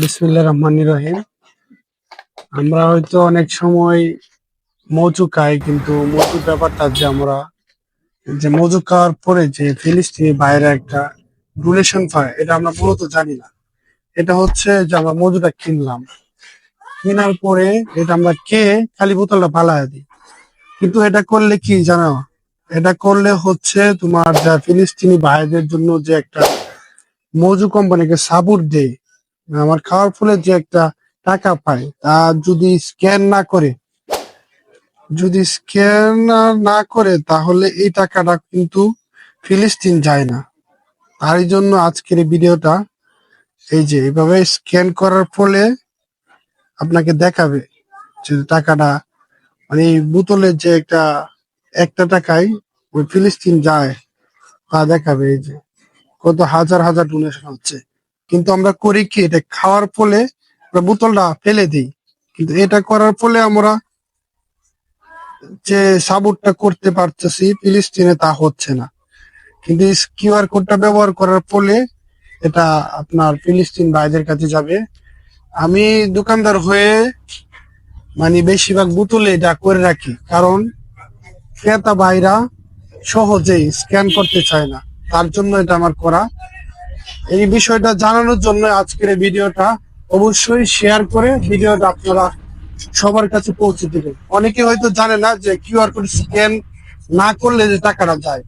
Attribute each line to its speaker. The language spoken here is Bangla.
Speaker 1: বিসমিল্লাহ রহমান রহিম। আমরা হয়তো অনেক সময় মজু খাই, কিন্তু মজু ব্যাপারটা যে আমরা, যে মজু খাওয়ার পরে যে ফিলিস্তিনি বাইরে একটা ডোনেশন পায়, এটা আমরা মূলত জানি না। এটা হচ্ছে যে আমরা মজুটা কিনলাম। কেনার পরে এটা আমরা কে খালি বোতলটা পালায় দিই। কিন্তু এটা করলে কি জানো? এটা করলে হচ্ছে তোমার যা ফিলিস্তিনি ভাইদের জন্য যে একটা মজু কোম্পানিকে সাপোর্ট দেয় আমার খাওয়ার ফলে যে একটা টাকা পাই তা যদি স্ক্যান না করে, যদি স্ক্যান না করে, তাহলে এই টাকাটা কিন্তু ফিলিস্তিন যায় না। তারই জন্য আজকের এই ভিডিওটা এই যে এইভাবে স্ক্যান করার ফলে আপনাকে দেখাবে যে টাকাটা মানে বোতলের যে একটা একটা টাকায় ওই ফিলিস্তিন যায়, তা দেখাবে এই যে, কত হাজার হাজার ডোনেশন হচ্ছে। কিন্তু আমরা করি কি, এটা খাওয়ার ফলে বোতলটা ফেলে দিই। কিন্তু এটা করার ফলে আমরা যে সাবুরটা করতে পারতেছি, ফিলিস্তিনে তা হচ্ছে না। কিন্তু কিউআর কোডটা ব্যবহার করার ফলে এটা আপনার ফিলিস্তিন ভাইদের কাছে যাবে। আমি দোকানদার হয়ে মানে বেশিরভাগ বোতলে এটা করে রাখি, কারণ ক্রেতা ভাইরা সহজেই স্ক্যান করতে চায় না। তার জন্য এটা আমার করা এই বিষয়টা জানানোর জন্য আজকের এই ভিডিওটা অবশ্যই শেয়ার করে ভিডিওটা আপনারা সবার কাছে পৌঁছে দিবেন। অনেকে হয়তো জানে না যে কিউআর কোড স্ক্যান না করলে যে টাকাটা যায়।